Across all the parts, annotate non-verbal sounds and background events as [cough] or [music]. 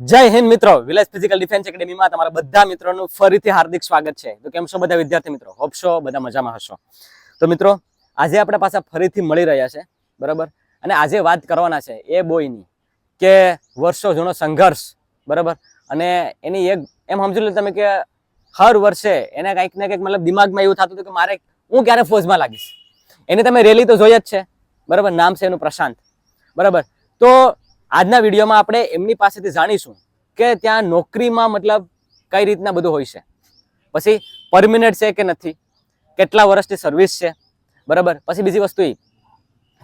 જય હિન્દ મિત્રો. Village physical defence એકેડેમીમાં તમારા બધા મિત્રોનું ફરીથી હાર્દિક સ્વાગત છે. તો કેમ છો બધા વિદ્યાર્થી મિત્રો? હોપશો બધા મજામાં હશો? તો મિત્રો, આજે આપણે પાછા ફરીથી મળી રહ્યા છે. બરાબર? અને આજે વાત કરવાના છે એ બોયની કે વર્ષો જૂનો સંઘર્ષ. બરાબર? અને એની એક, એમ સમજી લો તમે કે હર વર્ષે એને કંઈક ને કંઈક મતલબ દિમાગમાં એવું થતું હતું કે મારે હું ક્યારે ફોજમાં લાગીશ? એની તમે રેલી તો જોઈ જ છે. બરાબર? નામ છે એનું પ્રશાંત. બરાબર? તો આજના વિડીયોમાં આપણે એમની પાસેથી જાણીશું કે ત્યાં નોકરીમાં મતલબ કઈ રીતના બધું હોય છે. પછી પરમિનન્ટ છે કે નથી? કેટલા વર્ષની સર્વિસ છે? બરાબર? પછી બીજી વસ્તુ એ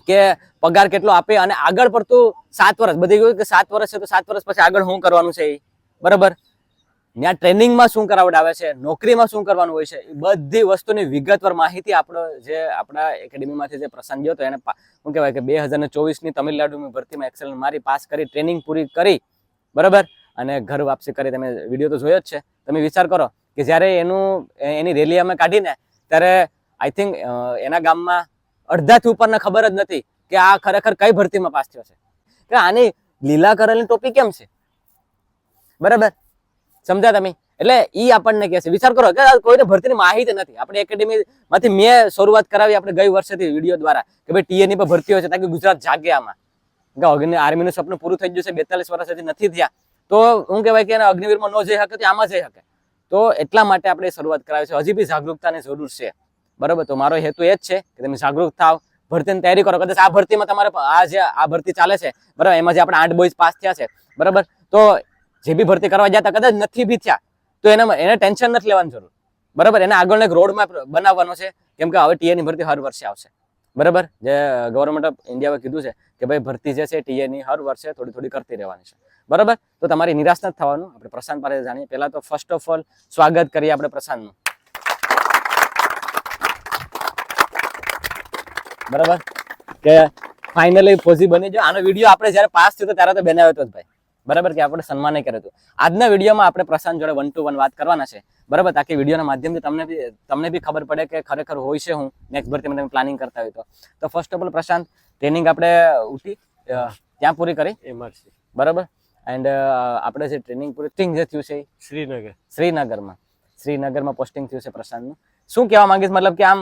કે પગાર કેટલો આપે અને આગળ પડતું સાત વર્ષ, બધી કહ્યું કે સાત વર્ષ છે તો સાત વર્ષ પછી આગળ શું કરવાનું છે એ? બરાબર? ત્યાં ટ્રેનિંગમાં શું કરાવડાવે છે, નોકરીમાં શું કરવાનું હોય છે, એ બધી વસ્તુની વિગતવાર માહિતી આપણો જે આપણા એકેડમીમાંથી જે પ્રસંગ ગયો હતો, એને શું કહેવાય કે બે હજાર ચોવીસની તમિલનાડુની ભરતીમાં એક્સેલ મારી પાસ કરી, ટ્રેનિંગ પૂરી કરી, બરાબર? અને ઘર વાપસી કરી, તમે વીડિયો તો જોયો જ છે. તમે વિચાર કરો કે જ્યારે એનું એની રેલી અમે કાઢીને, ત્યારે આઈ થિંક એના ગામમાં અડધાથી ઉપરને ખબર જ નથી કે આ ખરેખર કઈ ભરતીમાં પાસ થયો છે. કે આની લીલા કરેલી ટોપી કેમ છે? બરાબર? સમજ્યા તમે? એટલે એ આપણને કહે છે. વિચાર કરો કે કોઈને ભરતીની માહિતી નથી. આપણે એકેડેમી માંથી મેં શરૂઆત કરાવી આપણે ગઈ વર્ષેથી વીડિયો દ્વારા કે ભાઈ ટીએની પર ભરતી હોય છે, તાકી ગુજરાત જાગે આમાં. અગ્નિ આર્મીનું સપનું પૂરું થઈ ગયું છે, બેતાલીસ વર્ષથી નથી થયા. તો હું કહેવાય કે અગ્નિવીરમાં ન જઈ શકે તો આમાં જઈ શકે. તો એટલા માટે આપણે શરૂઆત કરાવી છે. હજી બી જાગૃતતાની જરૂર છે. બરાબર? તો મારો હેતુ એ જ છે કે તમે જાગૃત થાવ. ભરતીની તૈયારી કરો. કદાચ આ ભરતીમાં તમારે આ જે આ ભરતી ચાલે છે, બરાબર? એમાં જે આપણે આઠ બોઈઝ પાસ થયા છે, બરાબર? તો જે બી ભરતી કરવા જતા કદાચ નથી બી થયા, તો એનામાં એને ટેન્શન નથી લેવાની જરૂર. બરાબર? એને આગળનો એક રોડમાં બનાવવાનો છે, કેમ કે હવે ટીએની ભરતી હર વર્ષે આવશે. બરાબર? જે ગવર્મેન્ટ ઓફ ઇન્ડિયાએ કીધું છે કે ભાઈ, ભરતી જે છે ટીએની હર વર્ષે થોડી થોડી કરતી રહેવાની છે. બરાબર? તો તમારી નિરાશ નથી થવાનું. આપણે પ્રશાંત પાસે જાણીએ. પહેલાં તો ફર્સ્ટ ઓફ ઓલ સ્વાગત કરીએ આપણે પ્રશાંતનું. બરાબર? કે ફાઇનલી પોઝી બની જો આનો વીડિયો આપણે જ્યારે પાસ થયો ત્યારે તો બનાવ્યો હતો ભાઈ. બરાબર કે આપણે સન્માન કર્યું હતું. આજના વિડીયોમાં આપણે પ્રશાંત જોડે વન ટુ વન વાત કરવાના છે. બરાબર તાકી વિડીયોના માધ્યમથી તમને બી તમને બી ખબર પડે કે ખરેખર હોય છે હું નેક્સ્ટ ભરતીમાં તમે પ્લાનિંગ કરતા હોય તો. તો first of all Prashant training આપણે ઉઠી ત્યાં પૂરી કરી? એમઆરસી. બરાબર એન્ડ આપણે જે ટ્રેનિંગ પૂરી થિંગ જે થયું છે શ્રીનગર. શ્રીનગરમાં. શ્રીનગરમાં પોસ્ટિંગ થયું છે પ્રશાંતનું. શું કહેવા માંગીશ? મતલબ કે આમ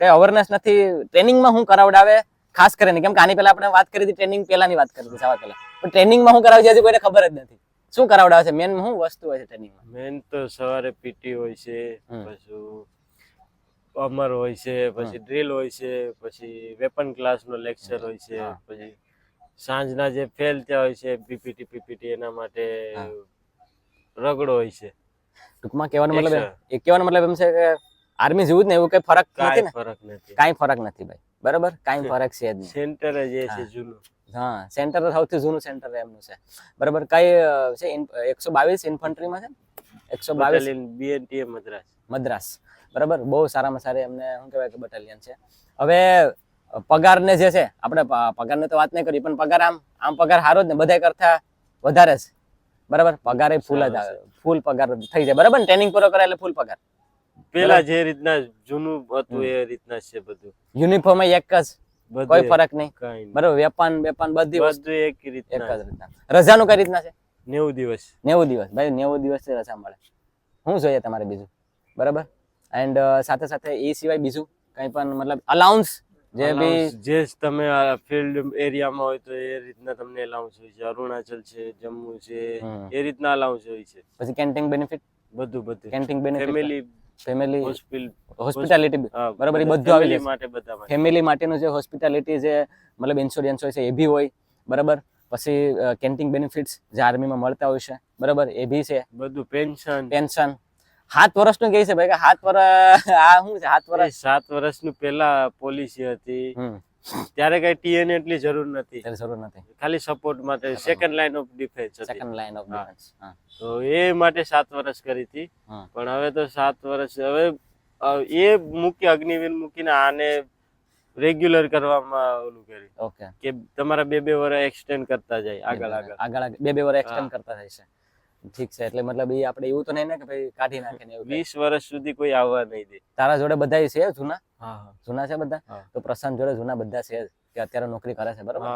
કઈ અવેરનેસ નથી ટ્રેનિંગમાં હું કરાવડાવે? ખાસ કરીને કેમ કે આની પહેલા આપણે વાત કરી હતી ટ્રેનિંગ પહેલાની વાત કરી હતી જવા પહેલા. પણ ટ્રેનિંગમાં હું કરાવે છે કોઈને ખબર જ નથી. શું કરાવડાવે છે? મેન શું વસ્તુ હોય છે ટ્રેનિંગમાં મેન તો સવારે પીટી હોય છે. પછી અમર હોય છે પછી ડ્રીલ હોય છે પછી વેપન ક્લાસ નો લેક્ચર હોય છે પછી સાંજના જે ફેલ થયા હોય છે પીપીટી પીપીટી એના માટે રગડો હોય છે. ટૂંકમાં કહેવાનો મતલબ એ કહેવાનો મતલબ એમ છે કે આર્મી જેવું જ ને એવું કઈ ફરક નથી કાંઈ ને? ફરક નથી. કાંઈ ફરક નથી ભાઈ. બરાબર? કાંઈ ફરક છે જ નહીં. સેન્ટર જ છે જૂનું. હા સેન્ટર સૌથી જૂનું સેન્ટર એમનું છે. બરાબર કઈ છે એકસો બાવીસ ઇન્ફન્ટ્રીમાં છે? એકસો બાવીસ બીએનટીએ મદ્રાસ. મદ્રાસ. બરાબર બહુ સારામાં સારી એમને શું કહેવાય કે બટાલિયન છે. હવે પગારને જે છે આપણે પગારની તો વાત નહીં કરી પણ પગાર આમ આમ પગાર સારો જ ને બધા કરતા વધારે છે બરાબર પગાર ફૂલ જ આવે. ફૂલ પગાર થઈ જાય. બરાબર ને ટ્રેનિંગ પૂરો કરે એટલે ફૂલ પગાર. પેલા જે રીતના જૂનું હતું એ રીતના છે બધું. યુનિફોર્મ એક જ? કોઈ ફરક નહીં. બરોબર વેપાન વેપાન બધી વસ્તુ એક એક એક જ રીતના. રજાનું કઈ રીતના છે? નેવું દિવસ. નેવું દિવસ. ભાઈ નેવું દિવસ રજા મળે. શું જોઈએ તમારે બીજું? બરાબર? એન્ડ સાથે સાથે એ સિવાય બીજું? કંઈ પણ મતલબ અલાઉન્સ જે બી જે તમે ફિલ્ડ એરિયામાં હોય તો એ રીતના તમને અલાઉન્સ હોય છે. અરુણાચલ છે જમ્મુ છે એ રીતના અલાઉન્સ હોય છે. પછી કેન્ટીન બેનિફિટ બધું બધું. Canteen benefit family family hospitality બરાબર, એ બધું આવી જશે. માટે ફેમિલી માટેનું જે હોસ્પિટાલિટી જે મતલબ ઇન્સ્યોરન્સ હોય છે એ બી હોય બરાબર? પછી કેન્ટીન બેનિફિટ્સ જે આર્મીમાં મળતા હોય છે બરાબર? એ બી છે. બધું પેન્શન પેન્શન સાત વર્ષનું કહે છે ભાઈ કે સાત વર્ષ આ શું છે? સાત વર્ષ સાત વર્ષનું પેલા પોલિસી હતી. ત્યારે કઈ ટીએન એટલી જરૂર નથી. જરૂર નથી. ખાલી સપોર્ટ માટે second line of defence second line of defence તો એ માટે સાત વર્ષ કરી હતી. પણ હવે તો સાત વર્ષ હવે એ મૂકી અગ્નિવીર મૂકીને આને રેગ્યુલર કરવામાં ઓલું કર્યું. ઓકે કે તમારા બે બે વર્ષ એક્સટેન્ડ કરતા જાય આગળ આગળ. આગળ બે બે વર્ષ એક્સટેન્ડ કરતા જાય છે. ઠીક છે એટલે મતલબ એ આપણે એવું તો નહીં ને કે ભાઈ કાઢી નાખે ને એવું વીસ વર્ષ સુધી કોઈ આવવા નહીં દે. તારા જોડે બધા છે જૂના? હા જૂના છે બધા? તો પ્રશાંત જોડે જૂના બધા છે કે અત્યારે નોકરી કરે છે બરાબર?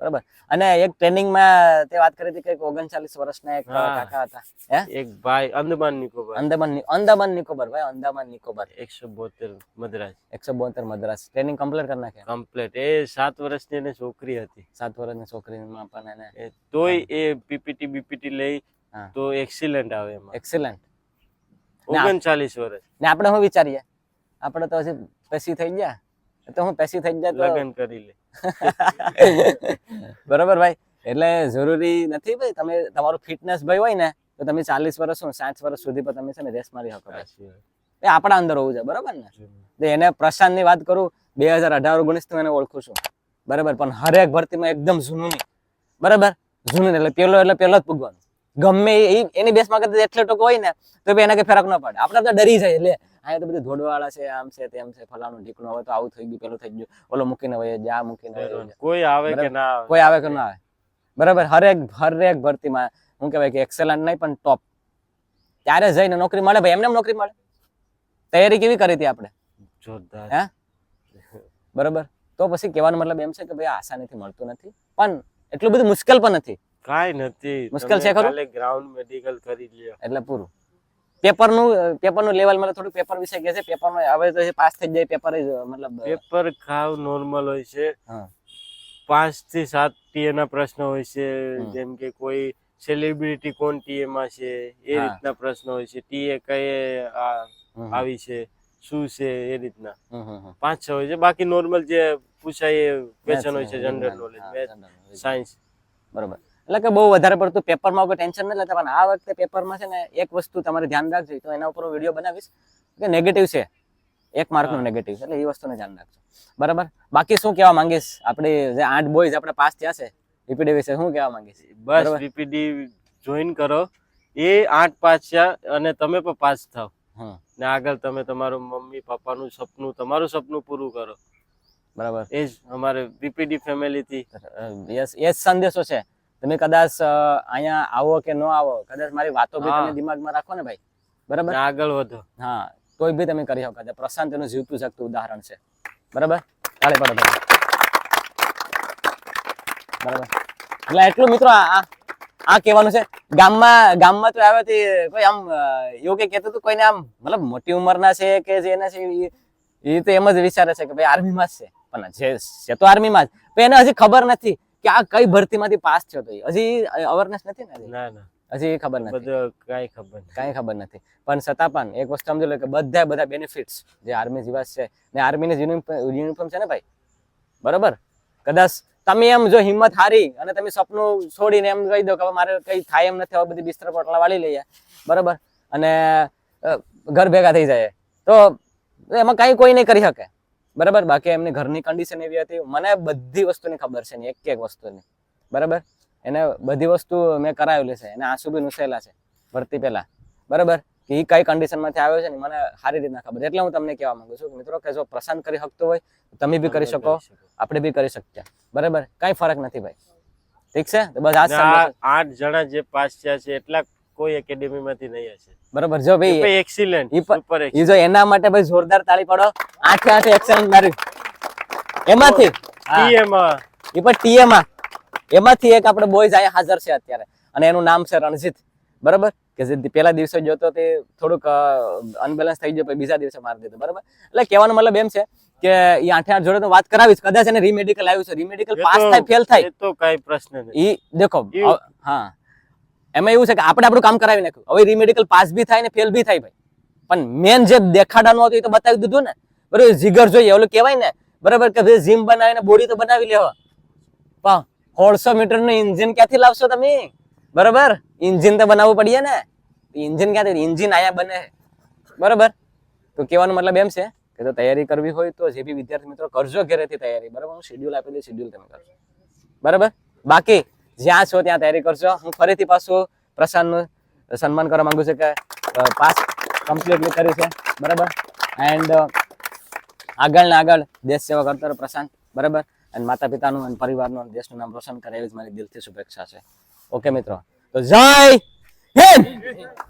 બરાબર. અને એક ટ્રેનિંગમાં તે વાત કરી હતી કે ઓગણચાલીસ વર્ષના એક કાકા હતા. હે? એક ભાઈ અંદમાન નિકોબર. અંદમાન અંદમાન નિકોબર ભાઈ અંદમાન નિકોબર. એકસો બોતેર મદ્રાસ. એકસો બોતેર મદ્રાસ. ટ્રેનિંગ કમ્પ્લીટ કરી નાખે કમ્પ્લેટ. એ સાત વર્ષની એને છોકરી હતી. સાત વર્ષની છોકરીમાં પણ એને એ તોય એ પીપીટી બીપીટી લઈ. તો એક્સિલન્ટ આવે એમાં. એક્સિલન્ટ. ઓગણચાલીસ વર્ષ ને આપણે શું વિચારીએ? આપણે તો હજી પેસી થઈ ગયા. તો હું પેસી થઈ ગયા લગ્ન કરી લે. [laughs] બરોબર ભાઈ. એટલે જરૂરી નથી ભાઈ. તમે તમારું ફિટનેસ ભાઈ હોય ને તો તમે ચાલીસ વર્ષ શું સાઠ વર્ષ સુધી પણ તમે છે ને રેસ મારી શકો એ આપણા અંદર હોવું જોઈએ. બરોબર ને? એને પ્રશાંતની વાત કરું બે હજાર અઢાર ઓગણીસથી એને ઓળખું છું. બરાબર. પણ હરેક ભરતીમાં એકદમ જૂનું નહીં. બરાબર? જૂનું એટલે પેલો એટલે પેલો જ પૂગવાનું ગમે એ એની બેસમાં કરતા એટલો ટકો હોય ને તો એના કઈ ફરક ન પડે. આપણે તો ડરી જાય એટલે અહીંયા તો બધું ધોડવાળા છે આમ છે તેમ છે ફલાણું ઢીકણું હવે તો આવું થઈ ગયું પેલું થઈ ગયું. ઓલો મૂકીને વયે જા મૂકીને કોઈ આવે કે ના આવે? કોઈ આવે કે ના આવે? બરાબર? હરેક હરેક ભરતીમાં હું કહેવાય કે એક્સેલન્ટ નહીં પણ ટોપ ત્યારે જઈને નોકરી મળે ભાઈ એમને નોકરી મળે? તૈયારી કેવી કરી હતી આપણે? જોરદાર. હે? બરાબર? તો પછી કહેવાનો મતલબ એમ છે કે ભાઈ આસાનીથી મળતું નથી. પણ એટલું બધું મુશ્કેલ પણ નથી. કાઈ નથી. મુશ્કેલ છે ખરું? ગ્રાઉન્ડ મેડિકલ કરી લ્યો. એટલે પૂરું. પેપરનું પેપરનું લેવલ મતલબ થોડું પેપર વિશે કહે છે. પેપરનું હવે તો પાસ થઈ જાય પેપર મતલબ પેપર ખાવ નોર્મલ હોય છે. પાંચથી સાત ટીએ ના પ્રશ્ન હોય છે. જેમ કે કોઈ સેલિબ્રિટી કોણ ટીએ માં છે એ રીતના પ્રશ્ન હોય છે. ટીએ કઈ આ આવી છે શું છે એ રીતના. પાંચ છ હોય છે. બાકી નોર્મલ જે પૂછાય એ ક્વેશ્ચન હોય છે જનરલ નોલેજ. સાયન્સ બરોબર. એટલે કે બહુ વધારે પડતું પેપરમાં કોઈ ટેન્શન નથી લેતા પણ આ વખતે પેપરમાં છે ને એક વસ્તુ તમારે ધ્યાન રાખજો. તો એના ઉપર વીડિયો બનાવીશ કે નેગેટિવ છે. એક માર્કનું નેગેટિવ છે એટલે એ વસ્તુને ધ્યાન રાખજો. બરાબર? બાકી શું કહેવા માંગીશ? આપણે જે આઠ બોયઝ આપણે પાસ થયા છે વીપીડી વિશે શું કહેવા માંગીશ? બસ વીપીડી જોઈન કરો. એ આઠ પાસ છે અને તમે પણ પાસ થાવ. હમ. ને આગળ તમે તમારું મમ્મી પપ્પાનું સપનું તમારું સપનું પૂરું કરો. બરાબર. એ જ અમારે વીપીડી ફેમિલીથી યસ એ જ સંદેશો છે. તમે કદાચ અહીંયા આવો કે ન આવો કદાચ મારી વાતો બી તમે દિમાગમાં રાખો ને ભાઈ. બરાબર? આગળ વધો. હા તોય બી તમે કરી શકો. પ્રશાંત એનું જીવતું જાગતું ઉદાહરણ છે. બરાબર? ચાલે પડો તમે બરાબર? એટલે એટલું મિત્રો આ કહેવાનું છે. ગામમાં ગામમાં તો આવ્યાથી કોઈ આમ એવું કઈ કહેતું હતું કોઈને આમ મતલબ મોટી ઉંમરના છે કે જે એના છે ઈ તો એમ જ વિચારે છે કે ભાઈ આર્મીમાં જ છે. પણ જે છે તો આર્મીમાં જ. પણ એને હજી ખબર નથી. કે આ કઈ ભરતીમાંથી પાસ થયો તો હજી અવેરનેસ નથી ને. ના ના. હજી ખબર નથી. બધું કાંઈ ખબર કાંઈ ખબર નથી. પણ છતાં પણ એક વસ્તુ સમજી લો કે બધા બધા બેનિફિટ્સ જે આર્મી જેવા છે ને આર્મીની યુનિફોર્મ છે ને ભાઈ? બરોબર? કદાચ તમે એમ જો હિંમત હારી અને તમે સપનું છોડીને એમ કહી દો કે મારે કઈ થાય એમ નથી હવે બધી બિસ્તર પોટલા વાળી લઈએ. બરોબર? અને ઘર ભેગા થઈ જાય. તો એમાં કાંઈ કોઈ નહીં કરી શકે. બરાબર? બાકી એમની ઘરની કન્ડિશન એવી હતી. મને બધી વસ્તુની ખબર છે ને એક એક વસ્તુની. બરાબર? એને બધી વસ્તુ મેં કરાવેલી છે. એને આંસુ બી નુસેલા છે ભરતી પહેલા. બરાબર? કે એ કઈ કન્ડિશનમાંથી આવ્યો છે ને મને સારી રીતના ખબર એટલે હું તમને કહેવા માંગુ છું કે મિત્રો કે જો પ્રશાંત કરી શકતો હોય તમે બી કરી શકો. આપણે બી કરી શકીએ. બરાબર? કઈ ફરક નથી ભાઈ. ઠીક છે? બસ. આઠ જણા જે પાસ થયા છે એટલા કોઈ એકેડેમી માંથી નહીં હશે. બરાબર જો ભાઈ એક્સિલન્ટ સુપર એ જો એના માટે ભાઈ જોરદાર તાળી પાડો. આઠે આઠે એક્સિલન્ટ માર્યું એમાંથી. ટીએમાં એ પણ ટીએ એમાંથી એક આપણે બોયઝ અહીંયા હાજર છે અત્યારે. અને એનું નામ છે રણજીત. બરાબર? કે જે પેલા દિવસે જોતો તે થોડુંક અનબેલેન્સ થઈ ગયો પછી બીજા દિવસે મારી દીધો. બરાબર? એટલે કહેવાનો મતલબ એમ છે કે એ આઠે આઠ જોડે તો વાત કરાવીશ. કદાચ એને રીમેડિકલ આવ્યું છે. રીમેડિકલ એ પાસ થાય ફેલ થાય. તો કઈ પ્રશ્ન નહીં. ઈ દેખો હા. એમાં એવું છે કે આપણે આપણું કામ કરાવી નાખ્યું. હવે રીમેડિકલ પાસ બી થાય ને ફેલ બી થાય ભાઈ. પણ મેન જે દેખાડાનું હતું એ તો બતાવી દીધું ને. બરાબર, જીગર જોઈએ, ઓલું કહેવાય ને. બરાબર કે ભાઈ જીમ બનાવીને બોડી તો બનાવી લેવા. પણ સોળસો મીટરનું ઇન્જિન ક્યાંથી લાવશો તમે? બરાબર ઇન્જિન તો બનાવવું પડીએ ને. ઇન્જિન ક્યાંથી? ઇન્જિન આયા બને. બરાબર? તો કહેવાનો મતલબ એમ છે કે જો તૈયારી કરવી હોય તો જે બી વિદ્યાર્થી મિત્રો કરજો ઘરેથી તૈયારી. બરાબર, હું શેડ્યુલ આપેલું શેડ્યુલ તમે કરજો. બરાબર? બાકી જ્યાં છો ત્યાં તૈયારી કરશો. હું ફરીથી પાછું પ્રશાંતનું સન્માન કરવા માંગુ છું કે પાસ કમ્પ્લીટલી કર્યું છે. બરાબર? એન્ડ આગળ ને આગળ દેશ સેવા કરતો રહો પ્રશાંત. બરાબર? અને માતા પિતાનું અને પરિવારનું અને દેશનું નામ રોશન કરે એવી જ મારી દિલથી શુભેચ્છા છે. ઓકે મિત્રો? તો જય હિન્દ!